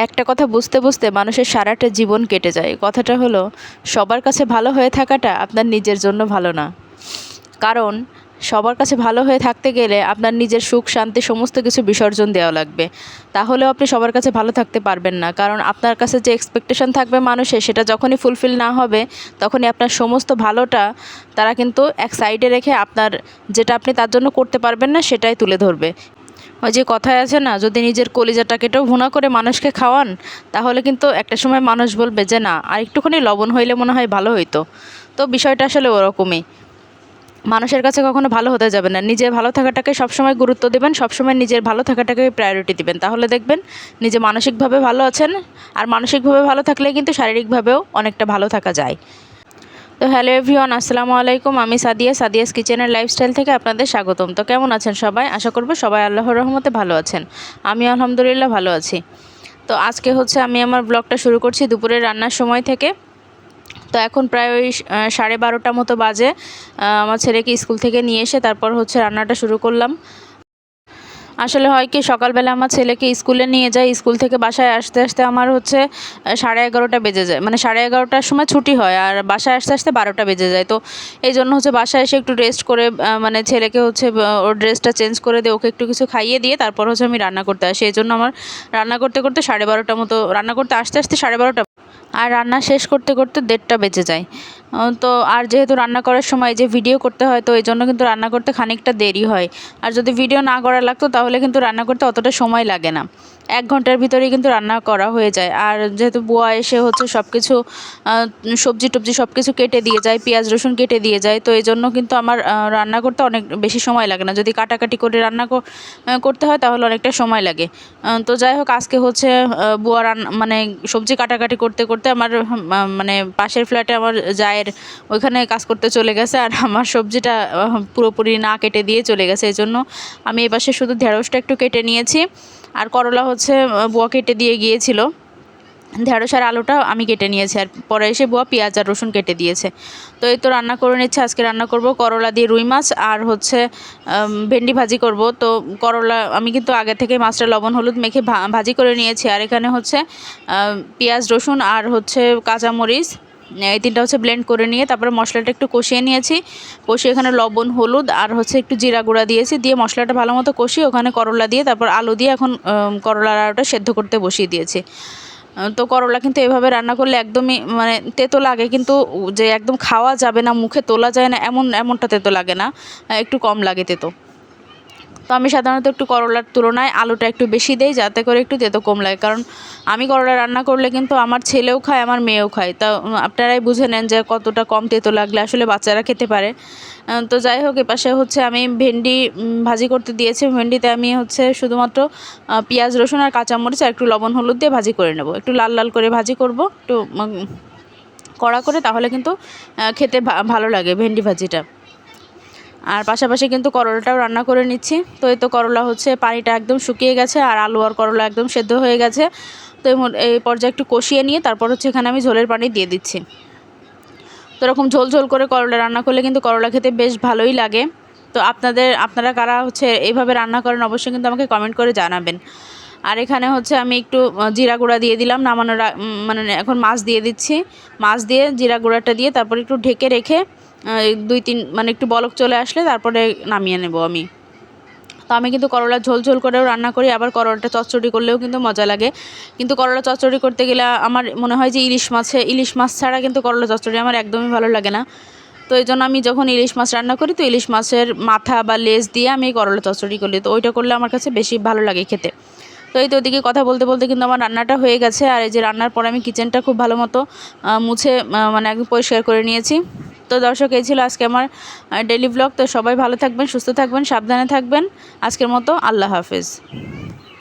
একটা কথা বুঝতে বুঝতে মানুষের সারাটা জীবন কেটে যায়। কথাটা হলো, সবার কাছে ভালো হয়ে থাকাটা আপনার নিজের জন্য ভালো না। কারণ, সবার কাছে ভালো হয়ে থাকতে গেলে আপনার নিজের সুখ, শান্তি সমস্ত কিছু বিসর্জন দেওয়া লাগবে। তাহলেও আপনি সবার কাছে ভালো থাকতে পারবেন না। কারণ, আপনার কাছে যে এক্সপেকটেশন থাকবে মানুষের, সেটা যখনই ফুলফিল না হবে, তখনই আপনার সমস্ত ভালোটা তারা কিন্তু এক সাইডে রেখে আপনার যেটা আপনি তার জন্য করতে পারবেন না, সেটাই তুলে ধরবে। ওই যে কথায় আছে না, যদি নিজের কলিজাটাকেটাও ভুনা করে মানুষকে খাওয়ান, তাহলে কিন্তু একটা সময় মানুষ বলবে যে না, আর একটুখানি লবণ হইলে মনে হয় ভালো হইতো। তো বিষয়টা আসলে ওরকমই। মানুষের কাছে কখনো ভালো হতে যাবে না। নিজের ভালো থাকাটাকে সবসময় গুরুত্ব দেবেন, সবসময় নিজের ভালো থাকাটাকে প্রায়োরিটি দিবেন। তাহলে দেখবেন নিজে মানসিকভাবে ভালো আছেন, আর মানসিকভাবে ভালো থাকলে কিন্তু শারীরিকভাবেও অনেকটা ভালো থাকা যায়। তো হ্যালো এভরিওয়ান, আসসালামু আলাইকুম। আমি সাদিয়া, সাদিয়াস কিচেনের লাইফস্টাইল থেকে আপনাদের স্বাগতম। তো কেমন আছেন সবাই? আশা করব সবাই আল্লাহর রহমতে ভালো আছেন। আমি আলহামদুলিল্লাহ ভালো আছি। তো আজকে হচ্ছে আমি আমার ব্লগটা শুরু করছি দুপুরের রান্নার সময় থেকে। তো এখন প্রায় ওই সাড়ে বারোটা মতো বাজে। আমার ছেলেকে স্কুল থেকে নিয়ে এসে তারপর হচ্ছে রান্নাটা শুরু করলাম। আসলে হয় কি, সকালবেলা আমার ছেলেকে স্কুলে নিয়ে যাই, স্কুল থেকে বাসায় আসতে আসতে আমার হচ্ছে সাড়ে এগারোটা বেজে যায়। মানে সাড়ে এগারোটার সময় ছুটি হয় আর বাসায় আসতে আসতে বারোটা বেজে যায়। তো এই জন্য হচ্ছে বাসায় এসে একটু রেস্ট করে মানে ছেলেকে হচ্ছে ওর ড্রেসটা চেঞ্জ করে দিয়ে ওকে একটু কিছু খাইয়ে দিয়ে তারপর হচ্ছে আমি রান্না করতে আসি। এই জন্য আমার রান্না করতে করতে সাড়ে বারোটা মতো, রান্না করতে আসতে আসতে সাড়ে বারোটা আর রান্না শেষ করতে করতে দেড়টা বেজে যায়। তো আর যেহেতু রান্না করার সময় যে ভিডিও করতে হয়, তো এই জন্য কিন্তু রান্না করতে খানিকটা দেরি হয়। আর যদি ভিডিও না করা লাগতো, তাহলে কিন্তু রান্না করতে অতটা সময় লাগে না। এক ঘণ্টার ভিতরেই কিন্তু রান্না করা হয়ে যায়। আর যেহেতু বুয়া এসে হচ্ছে সব কিছু সবজি টবজি সব কিছু কেটে দিয়ে যায়, পেঁয়াজ, রসুন কেটে দিয়ে যায়, তো এই জন্য কিন্তু আমার রান্না করতে অনেক বেশি সময় লাগে না। যদি কাটাকাটি করে রান্না করতে হয় তাহলে অনেকটা সময় লাগে। তো যাই হোক, আজকে হচ্ছে বুয়া রান্না মানে সবজি কাটাকাটি করতে করতে আমার মানে পাশের ফ্ল্যাটে আমার জায়ের ওইখানে কাজ করতে চলে গেছে আর আমার সবজিটা পুরোপুরি না কেটে দিয়ে চলে গেছে। এই জন্য আমি এই পাশে শুধু ঢেঁড়সটা একটু কেটে নিয়েছি। আর করলা হচ্ছে বুয়া কেটে দিয়ে গিয়েছিল। ঢেঁড়স আর আলুটা আমি কেটে নিয়েছি আর পরে এসে বুয়া পেঁয়াজ আর রসুন কেটে দিয়েছে। তো এই তো রান্না করে নিচ্ছে, আজকে রান্না করব করলা দিয়ে রুই মাছ আর হচ্ছে ভেন্ডি ভাজি করব। তো করলা, আমি কিন্তু আগে থেকে মাছটা লবণ হলুদ মেখে ভাজি করে নিয়েছি। আর এখানে হচ্ছে পেঁয়াজ রসুন আর হচ্ছে কাঁচামরিচ এই তিনটা হচ্ছে ব্লেন্ড করে নিয়ে তারপরে মশলাটা একটু কষিয়ে নিয়েছি। কষিয়ে এখানে লবণ, হলুদ আর হচ্ছে একটু জিরা গুঁড়া দিয়েছি। দিয়ে মশলাটা ভালো মতো কষিয়ে ওখানে করলা দিয়ে তারপর আলু দিয়ে এখন করলার আলুটা সেদ্ধ করতে বসিয়ে দিয়েছি। তো করলা কিন্তু এভাবে রান্না করলে একদমই মানে তেতো লাগে কিন্তু যে একদম খাওয়া যাবে না, মুখে তোলা যায় না, এমন, এমনটা তেতো লাগে না। একটু কম লাগে তেতো। তো আমি সাধারণত একটু করলার তুলনায় আলুটা একটু বেশি দেই, যাতে করে একটু তেতো কম লাগে। কারণ আমি করলা রান্না করলে কিন্তু আমার ছেলেও খায়, আমার মেয়েও খায়। তা আপনারাই বুঝে নেন যে কতটা কম তেতো লাগলে আসলে বাচ্চারা খেতে পারে। তো যাই হোক, এপাশে হচ্ছে আমি ভেন্ডি ভাজি করতে দিয়েছি। ভেন্ডিতে আমি হচ্ছে শুধুমাত্র পেঁয়াজ, রসুন আর কাঁচামরিচ আর একটু লবণ, হলুদ দিয়ে ভাজি করে নেব। একটু লাল লাল করে ভাজি করব, একটু কড়া করে, তাহলে কিন্তু খেতে ভালো লাগে ভেন্ডি ভাজিটা। আর পাশাপাশি কিন্তু করলাটাও রান্না করে নিচ্ছি। তো এই তো করলা হচ্ছে পানিটা একদম শুকিয়ে গেছে আর আলু আর করলা একদম সেদ্ধ হয়ে গেছে। তো এই পর্যায়ে একটু কষিয়ে নিয়ে তারপর হচ্ছে এখানে আমি ঝোলের পানি দিয়ে দিচ্ছি। তো এরকম ঝোল ঝোল করে করলা রান্না করলে কিন্তু করলা খেতে বেশ ভালোই লাগে। তো আপনাদের, আপনারা কারা হচ্ছে এইভাবে রান্না করেন অবশ্যই কিন্তু আমাকে কমেন্ট করে জানাবেন। আর এখানে হচ্ছে আমি একটু জিরা গুঁড়া দিয়ে দিলাম, নামানোর মানে এখন মাছ দিয়ে দিচ্ছি। মাছ দিয়ে জিরা গুঁড়াটা দিয়ে তারপর একটু ঢেকে রেখে দুই তিন মানে একটু বলক চলে আসলে তারপরে নামিয়ে নেব আমি। তো আমি কিন্তু করলা ঝোল ঝোল করেও রান্না করি, আবার করলাটা চচ্চড়ি করলেও কিন্তু মজা লাগে। কিন্তু করলা চচ্চড়ি করতে গেলে আমার মনে হয় যে ইলিশ মাছে, ইলিশ মাছ ছাড়া কিন্তু করলা চচ্চড়ি আমার একদমই ভালো লাগে না। তো এই জন্য আমি যখন ইলিশ মাছ রান্না করি, তো ইলিশ মাছের মাথা বা লেজ দিয়ে আমি করলা চচ্চড়ি করি। তো ওইটা করলে আমার কাছে বেশি ভালো লাগে খেতে। তো এই তো ওদিকে কথা বলতে বলতে কিন্তু আমার রান্নাটা হয়ে গেছে। আর এই যে রান্নার পরে আমি কিচেনটা খুব ভালো মতো মুছে মানে একদম পরিষ্কার করে নিয়েছি। তো দর্শক, এই ছিল আজকে আমার ডেলি ব্লগ তো সবাই ভালো থাকবেন, সুস্থ থাকবেন, সাবধানে থাকবেন। আজকের মতো আল্লাহ হাফেজ।